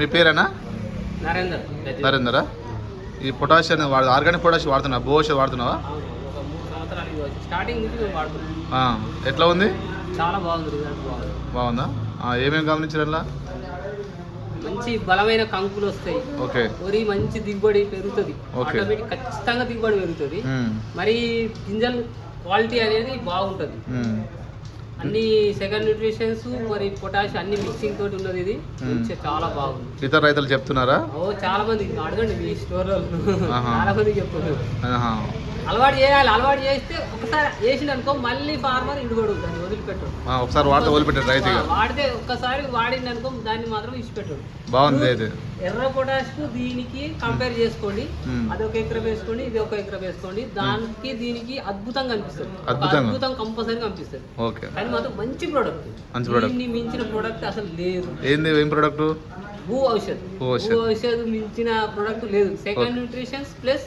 మీ పేరేనా? నరేందర్. నరేందరా? ఈ పొటాష్ అనేది వాడు ఆర్గానిక్ పొటాష్ వాడుతున్నావా? బోష్ వాడుతున్నావా ఎట్లా ఉంది? చాలా బాగుంది బాగుంది. ఏమేమి గమనించారు మంచి బలమైన కంకులు వస్తాయి. ఓకే. వరి మంచి దిగుబడి పెరుగుతుంది. ఆటోమేటిక్ ఖచ్చితంగా దిగుబడి పెరుగుతుంది. మరి గింజలు క్వాలిటీ అనేది బాగుంటుంది. అన్ని సెకండ్ న్యూట్రిషన్స్ మరి పొటాష్ అన్ని మిక్సింగ్ తోటి ఉన్నది ఇది. చాలా బాగుంది. ఇతర రైతులు చెప్తున్నారా? ఓ చాలా మంది అడగండి మీ స్టోర్. చాలా మంది చెప్తున్నారు. అలవాటు చేయాలి అలవాటు చేస్తే ఒకసారి వేసిన అనుకో మళ్ళీ ఫార్మర్ ఇడుగోడు దాన్ని వదిలిపెట్టడు ఒకసారి వాడితే వదిలిపెట్టారు రైతుగా ఆ, వాడితే ఒక్కసారి వాడింది అనుకో దాన్ని మాత్రం ఇచ్చిపెట్టడు బాగుంది ఎర్ర పొటాష్కు దీనికి కంపేర్ చేసుకోండి. అది ఒక ఎకరం వేసుకోండి ఇది ఒక ఎకరం వేసుకోండి. దానికి దీనికి అద్భుతంగా అనిపిస్తుంది. అద్భుతం కంపల్సరీగా అనిపిస్తుంది. ఓకే. కానీ మాత్రం మంచి ప్రోడక్ట్ మంచి. దీన్ని మించిన ప్రోడక్ట్ అసలు లేదు. ఏంది ఏం ప్రోడక్ట్ భూ ఔషధ్. భూ ఔషధ్. మించిన ప్రోడక్ట్ లేదు. Second. Nutritions plus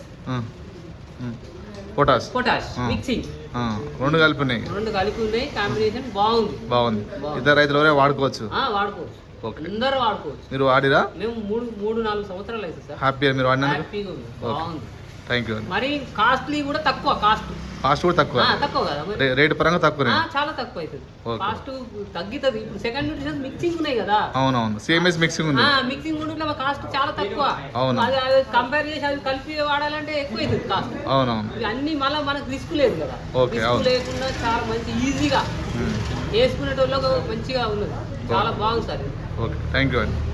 potash potash. Mixing రెండు కలిపి ఉన్నాయి రెండు కలిపి ఉన్నాయి కాంబినేషన్ బాగుంది. బాగుంది. ఇద్దరు రైతులు ఎవరే వాడుకోవచ్చు? ఆ, వాడుకోవచ్చు. ఓకే. అందరూ వాడుకోవచ్చు. మీరు వాడిరా? మేము మూడు మూడు నాలుగు సంవత్సరాలు అవుతుంది సార్. హ్యాపీ మీరు వాడినందుకు? హ్యాపీగా ఉంది. బాగుంది. థ్యాంక్ యూ మరి కాస్ట్లీ కూడా తక్కువ కాస్ట్. కాస్ట్ కూడా తక్కువ. తక్కువ కదా రేటు పరంగా తక్కువనే. ఆ, చాలా తక్కువ అవుతుంది. కాస్ట్ తగ్గుతుంది. ఇప్పుడు సెకండ్ న్యూట్రిషన్ మిక్సింగ్ ఉన్నాయి కదా. అవునవును. సిఎంఎస్ మిక్సింగ్ ఉంది. మిక్సింగ్ ఉంటే కాస్ట్ చాలా తక్కువ. అవును. అది కంపేర్ చేసి అది కలిపి వాడాలంటే ఎక్కువ అవుతుంది కాస్ట్. అవునవును. అన్ని మళ్ళీ మనకు రిస్క్ లేదు కదా. అవును. లేకుండా చాలా మంచి ఈజీగా వేసుకునేటోళ్ళకు మంచిగా ఉన్నది. చాలా బాగుంది సార్ ఓకే. థ్యాంక్ యూ అండి